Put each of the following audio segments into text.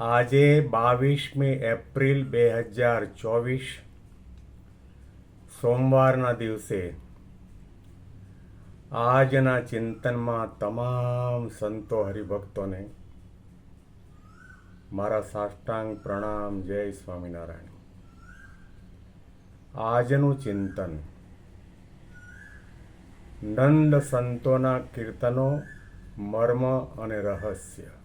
આજે બાવીસમી એપ્રિલ બે હજાર ચોવીસ, સોમવારના દિવસે આજના ચિંતનમાં તમામ સંતો હરિભક્તોને મારા સાષ્ટાંગ પ્રણામ, જય સ્વામિનારાયણ. આજનું ચિંતન નંદ સંતોના કીર્તનો, મર્મ અને રહસ્ય.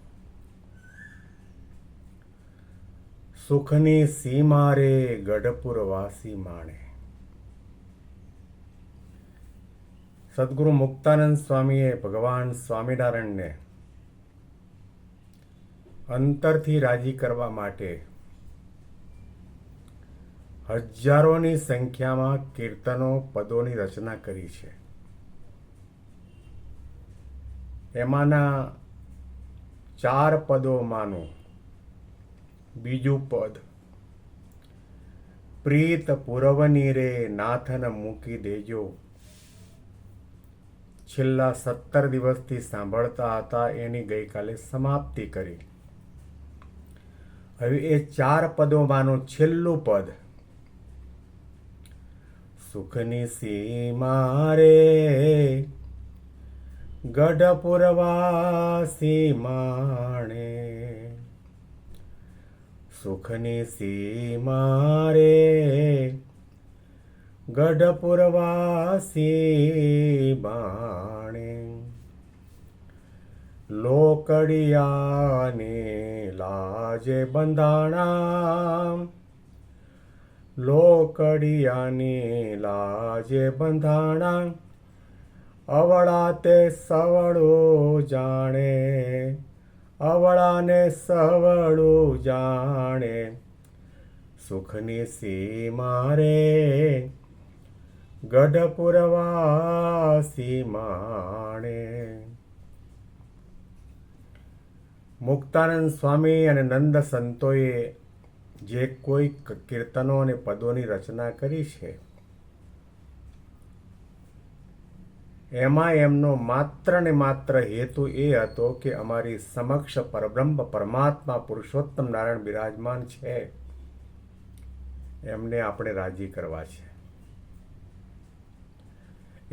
સુખની સીમા રે ગઢપુરવાસી માણે. સદગુરુ મુક્તાનંદ સ્વામીએ ભગવાન સ્વામિનારાયણને અંતરથી રાજી કરવા માટે હજારોની સંખ્યામાં કીર્તનો, પદોની રચના કરી છે. એમાંના ચાર પદોમાંનું બીજું પદ. પ્રીત પુરવની રે નાથન મૂકી દેજો. છેલ્લા સત્તર દિવસથી સાંભળતા હતા, એની ગઈકાલે સમાપ્તિ કરી. હવે એ ચાર પદોમાંનું છેલ્લું પદ. સુખની સીમા રે ગઢપુરવાસી માણે સુખની સીમા રે ગઢપુરવાસી બાણે લોકડિયાની લાજે બંધાણા. લોકડિયાની લાજે બંધાણા. અવળા તે સવળું જાણે. અવળાને સવળું જાણે, સુખની સીમા રે. ગઢપુરવાસી માણે. મુક્તાનંદ સ્વામી અને નંદ સંતોએ જે કોઈ કીર્તનો અને પદોની રચના કરી છે એમાં એમનો માત્ર ને માત્ર હેતુ એ હતો કે અમારી સમક્ષ પરબ્રહ્મ પરમાત્મા પુરુષોત્તમ નારાયણ બિરાજમાન છે. એમને આપણે રાજી કરવા છે.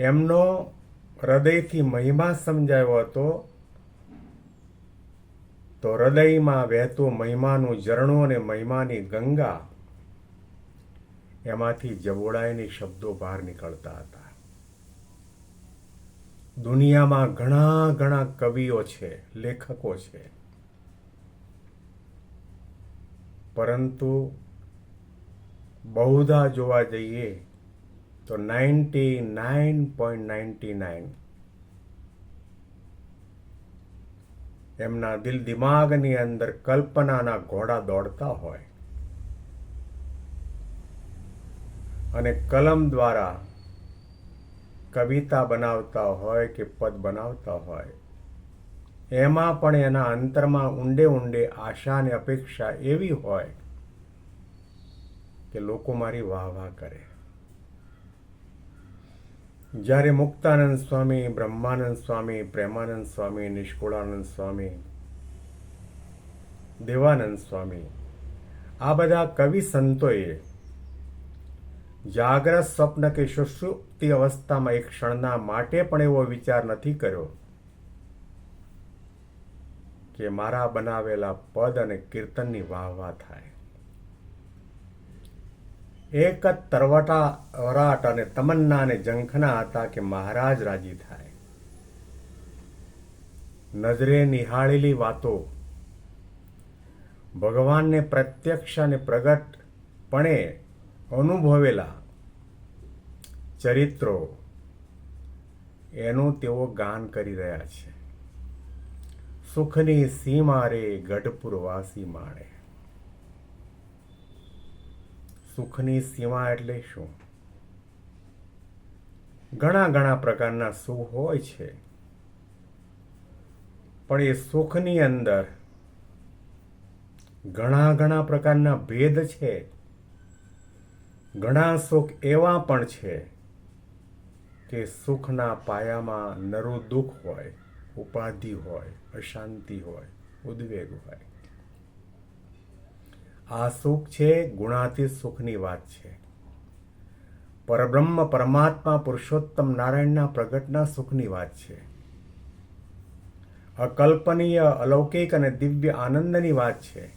એમનો હૃદયથી મહિમા સમજાયો હતો. તો હૃદયમાં વહેતું મહિમાનું ઝરણું અને મહિમાની ગંગા એમાંથી જબોડાયની શબ્દો બહાર નીકળતા હતા. દુનિયામાં ઘણા ઘણા કવિઓ છે, લેખકો છે. પરંતુ બહુધા જોવા જઈએ તો ninety nine point ninety nine એમના દિલ દિમાગની અંદર કલ્પનાના ઘોડા દોડતા હોય. અને કલમ દ્વારા કવિતા બનાવતા હોય કે પદ બનાવતા હોય. એમાં પણ એના અંતરમાં ઊંડે ઊંડે આશા અને અપેક્ષા એવી હોય કે લોકો મારી વાહ વાહ કરે. જ્યારે મુક્તાનંદ સ્વામી, બ્રહ્માનંદ સ્વામી, પ્રેમાનંદ સ્વામી, નિષ્કુળાનંદ સ્વામી, દેવાનંદ સ્વામી આ બધા કવિ સંતોએ જાગ્રત સ્વપ્ન કે સુષુપ્તિ અવસ્થામાં એક ક્ષણના માટે પણ એવો વિચાર નથી કર્યો કે મારા બનાવેલા પદ અને કીર્તનની વાહ વાહ થાય. એક જ તરવટા, વરાટ અને તમન્ના અને ઝંખના હતા કે મહારાજ રાજી થાય. નજરે નિહાળેલી વાતો. ભગવાનને પ્રત્યક્ષ અને પ્રગટપણે અનુભવેલા ચરિત્રો એનું તેઓ ગાન કરી રહ્યા છે. સુખની સીમા રે ગઢપુરવાસી માણે. સુખની સીમા એટલે શું? ઘણા ઘણા પ્રકારના સુખ હોય છે, પણ એ સુખની અંદર ઘણા ઘણા પ્રકારના ભેદ છે. ઘણા સુખ એવા પણ છે કે સુખના પાયામાં નરો દુઃખ હોય, ઉપાધિ હોય, અશાંતિ હોય, ઉદ્વેગ હોય. આ સુખ છે, ગુણાતીત સુખની વાત છે. પરબ્રહ્મ પરમાત્મા પુરુષોત્તમ નારાયણના પ્રગટના સુખની વાત છે. અકલ્પનીય, અલૌકિક અને દિવ્ય આનંદની વાત છે.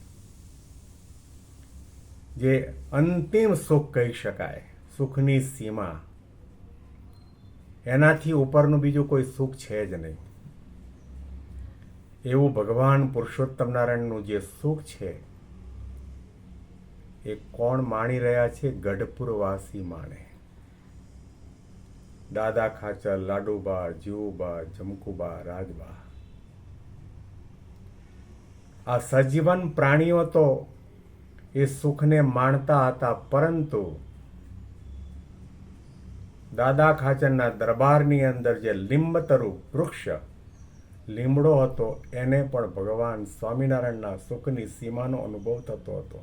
જે અંતિમ સુખ કહી શકાય, સુખની સીમા એનાથી ઉપરનું બીજું કોઈ સુખ છે જ નહીં. એવું ભગવાન પુરુષોત્તમ નારાયણનું જે સુખ છે, એ કોણ માણી રહ્યા છે? ગઢપુરવાસી માણે. દાદા ખાચર લાડુબા જીવુબા જમકુબા રાજબા આ સજીવન પ્રાણીઓ તો એ સુખને માણતા હતા, પરંતુ દાદા ખાચરના દરબારની અંદર જે લીંબતરુ વૃક્ષ લીમડો હતો, એને પણ ભગવાન સ્વામિનારાયણના સુખની સીમાનો અનુભવ થતો હતો.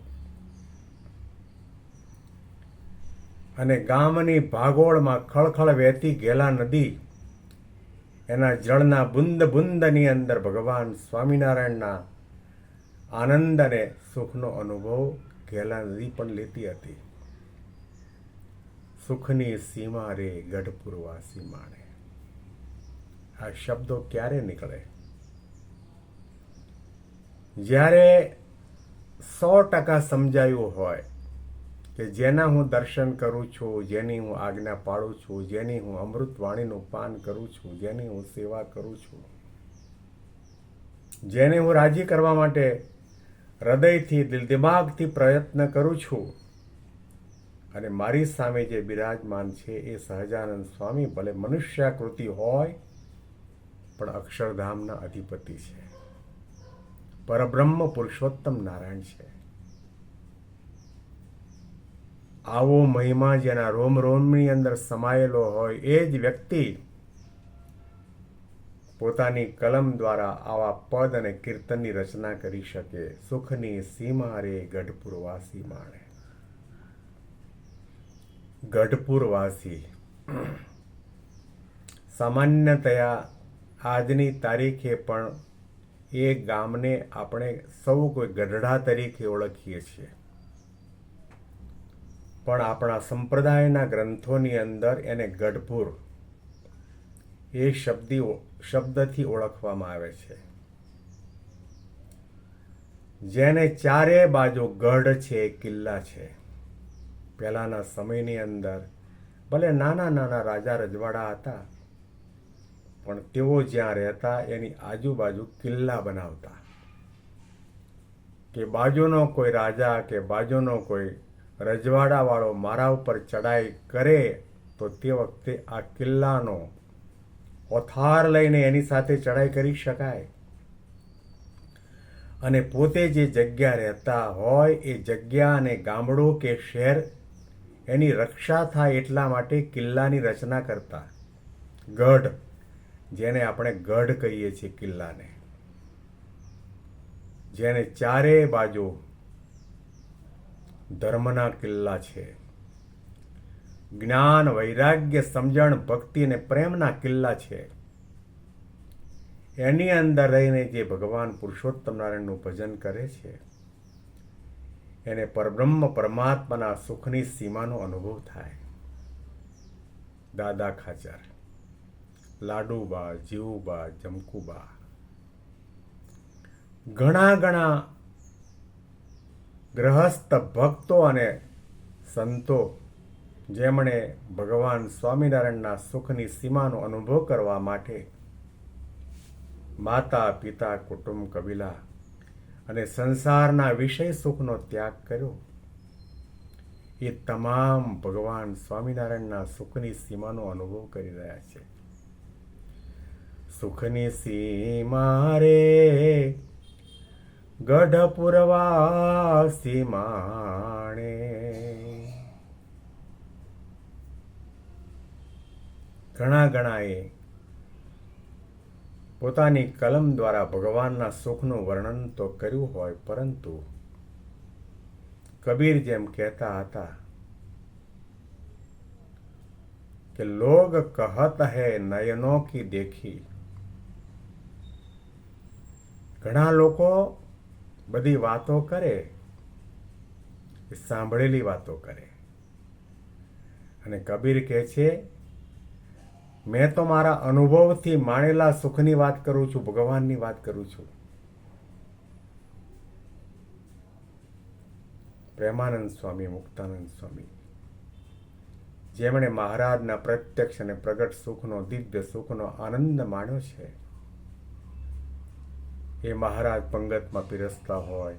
અને ગામની ભાગોળમાં ખળખળ વહેતી ગેલા નદી, એના જળના બુંદ બુંદની અંદર ભગવાન સ્વામિનારાયણના આનંદ અને સુખનો અનુભવ ગેલા નદી પણ લેતી હતી. સુખની સીમા રે ગઢપુરવાસી માણે આ શબ્દો ક્યારે નીકળે? જ્યારે સો ટકા સમજાયું હોય કે જેના હું દર્શન કરું છું, જેની હું આજ્ઞા પાડું છું, જેની હું અમૃત વાણીનું પાન કરું છું, જેની હું સેવા કરું છું, જેને હું રાજી કરવા માટે હૃદયથી દિલ દિમાગથી પ્રયત્ન કરું છું અને મારી સામે જે બિરાજમાન છે એ સહજાનંદ સ્વામી, ભલે મનુષ્યાકૃતિ હોય, પણ અક્ષરધામના અધિપતિ છે. પરબ્રહ્મ પુરુષોત્તમ નારાયણ છે. આવો મહિમા જેના રોમ રોમની અંદર સમાયેલો હોય એ જ વ્યક્તિ પોતાની કલમ દ્વારા આવા પદ અને કીર્તનની રચના કરી શકે. સુખની સીમા રે ગઢપુરવાસી માણે. ગઢપુરવાસી. સામાન્યતયા આજની તારીખે પણ એ ગામને આપણે સૌ કોઈ ગઢડા તરીકે ઓળખીએ છીએ. પણ આપણા સંપ્રદાયના ગ્રંથોની અંદર એને ગઢપુર એ શબ્દી શબ્દથી ઓળખવામાં આવે છે. જેને ચારે બાજુ ગઢ છે, કિલ્લા છે. પહેલાંના સમયની અંદર ભલે નાના નાના રાજા રજવાડા હતા, પણ તેઓ જ્યાં રહેતા એની આજુબાજુ કિલ્લા બનાવતા. કે બાજુનો કોઈ રાજા, કે બાજુનો કોઈ રજવાડાવાળો મારા ઉપર ચડાઈ કરે, તો તે વખતે આ કિલ્લાનો ઓથાર લઈને એની સાથે ચડાઈ કરી શકાય. અને પોતે જે જગ્યા રહેતા હોય, એ જગ્યા અને ગામડું કે શહેર એની રક્ષા થાય એટલા માટે કિલ્લાની રચના કરતા. ગઢ, જેને આપણે ગઢ કહીએ છીએ કિલ્લાને. જેને ચારે બાજુ ધર્મના કિલ્લા છે. જ્ઞાન, વૈરાગ્ય, સમજણ, ભક્તિ અને પ્રેમના કિલ્લા છે. એની અંદર રહીને જે ભગવાન પુરુષોત્તમ નારાયણનું ભજન કરે છે. એને પરબ્રહ્મ પરમાત્માના સુખની સીમાનો અનુભવ થાય. દાદા ખાચર, લાડુબા, જીવુબા, જમકુબા. ઘણા ઘણા ગ્રહસ્થ ભક્તો અને સંતો જેમણે ભગવાન સ્વામિનારાયણના સુખની સીમાનો અનુભવ કરવા માટે માતા, પિતા, કુટુંબ, કબીલા અને સંસારના વિષય સુખનો ત્યાગ કર્યો. એ તમામ ભગવાન સ્વામિનારાયણના સુખની સીમાનો અનુભવ કરી રહ્યા છે. સુખની સીમા રે ગઢ પુરવા સીમાણે ઘણા ઘણાએ પોતાની કલમ દ્વારા ભગવાનના સુખનું વર્ણન તો કર્યું હોય, પરંતુ કબીર જેમ કહેતા હતા કે લોગ કહત હૈ નયનો કી દેખી ઘણા લોકો બધી વાતો કરે સાંભળેલી વાતો કરે. અને કબીર કહે છે મેં તો મારા અનુભવથી માણેલા સુખની વાત કરું છું, ભગવાનની વાત કરું છું. પ્રેમાનંદ સ્વામી, મુક્તાનંદ સ્વામી, જેમણે મહારાજના પ્રત્યક્ષ અને પ્રગટ સુખનો, દિવ્ય સુખનો આનંદ માણ્યો છે. એ મહારાજ પંગતમાં પીરસતા હોય,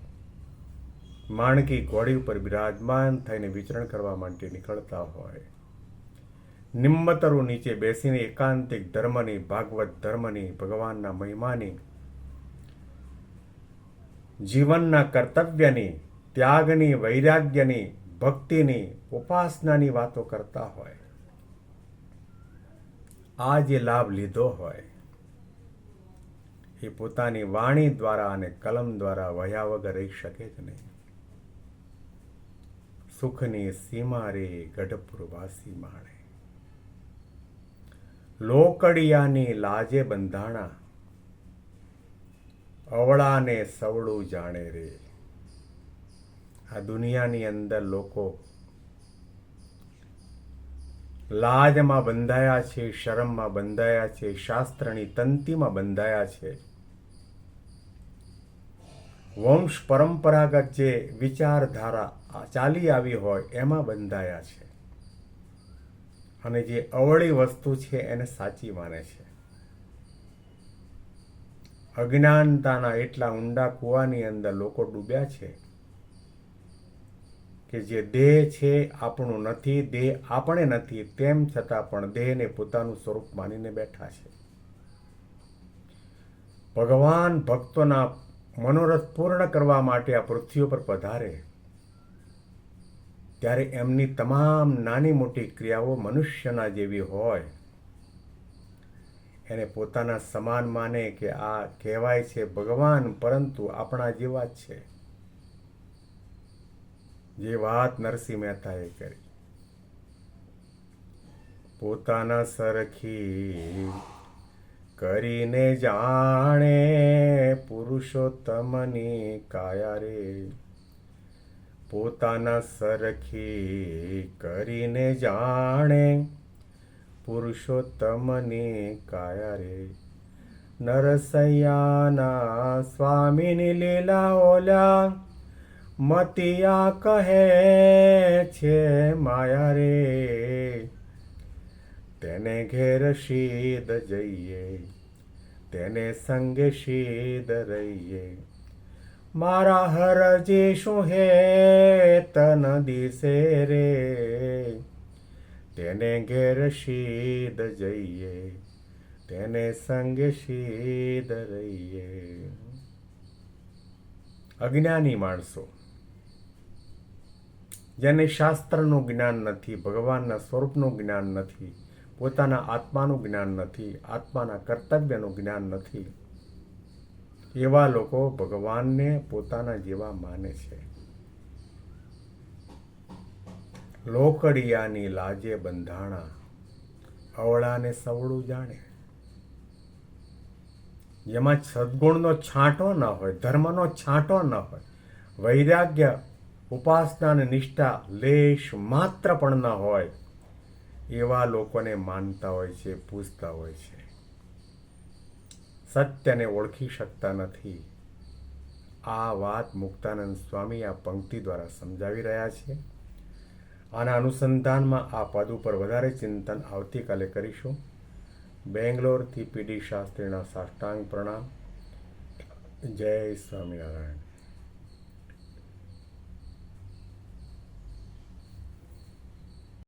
માણકી ઘોડી ઉપર બિરાજમાન થઈને વિચરણ કરવા માટે નીકળતા હોય નિમ્મતરુ નીચે બેસીને એકાંતિક ધર્મની, ભાગવત ધર્મની, ભગવાનના મહિમાની, જીવનના કર્તવ્યની, ત્યાગની, વૈરાગ્યની, ભક્તિની ઉપાસનાની વાતો કરતા હોય. આ જે લાભ લીધો હોય, એ પોતાની વાણી દ્વારા અને કલમ દ્વારા વયા વગર રહી શકે જ નહીં. સુખની સીમા રે ગઢપુરવાસી માણે. લોકડિયાની લાજે બંધાણા. અવળાને સવળું જાણે રે. આ દુનિયાની અંદર લોકો લાજમાં બંધાયા છે, શરમમાં બંધાયા છે, શાસ્ત્રની તંતીમાં બંધાયા છે. વંશ પરંપરાગત જે વિચારધારા ચાલી આવી હોય, એમાં બંધાયા છે. અને જે અવળી વસ્તુ છે એને સાચી માને છે. અજ્ઞાનતાના એટલા ઊંડા કૂવાની અંદર લોકો ડૂબ્યા છે કે જે દેહ છે આપણું નથી, દેહ આપણે નથી, તેમ છતાં પણ દેહને પોતાનું સ્વરૂપ માનીને બેઠા છે. ભગવાન ભક્તોના મનોરથ પૂર્ણ કરવા માટે આ પૃથ્વી પર પધારે. ત્યારે એમની તમામ નાની મોટી ક્રિયાઓ મનુષ્યના જેવી હોય. એને પોતાના સમાન માને કે આ કહેવાય છે ભગવાન, પરંતુ આપણા જેવા જ છે. જે વાત નરસિંહ મહેતાએ કરી. પોતાના સરખી કરીને જાણે પુરુષોત્તમની કાયા રે. પોતાના સરખી કરીને જાણે પુરુષોત્તમની કાયા રે. નરસૈયાના સ્વામીની લીલા ઓલા મતિયા કહે છે, માયા રે, તેને ઘેર શીદ જઈએ, તેને સંગે શીદ રહીએ. મારા હરજી શું હે તન દિશે રે? તેને ઘેર શીદ જઈએ, તેને સંગ શીદ રહીએ. અજ્ઞાની માણસો, જેને શાસ્ત્રનું જ્ઞાન નથી, ભગવાનના સ્વરૂપનું જ્ઞાન નથી, પોતાના આત્માનું જ્ઞાન નથી, આત્માના કર્તવ્યનું જ્ઞાન નથી એવા લોકો ભગવાનને પોતાના જેવા માને છે. લોકડિયાની લાજે બંધાણા અવળાને સવળું જાણે. જેમાં સદગુણનો છાંટો ન હોય, ધર્મનો છાંટો ન હોય, વૈરાગ્ય, ઉપાસના અને નિષ્ઠા લેશ માત્ર પણ ન હોય, એવા લોકોને માનતા હોય છે, પૂજતા હોય છે. સત્યને ઓળખી શકતા નથી. આ વાત મુક્તાનંદ સ્વામી આ પંક્તિ દ્વારા સમજાવી રહ્યા છે. આના અનુસંધાનમાં આ પદ ઉપર વધારે ચિંતન આવતીકાલે કરીશું. બેંગ્લોરથી પીડી શાસ્ત્રીના સાષ્ટાંગ પ્રણામ. જય સ્વામિનારાયણ.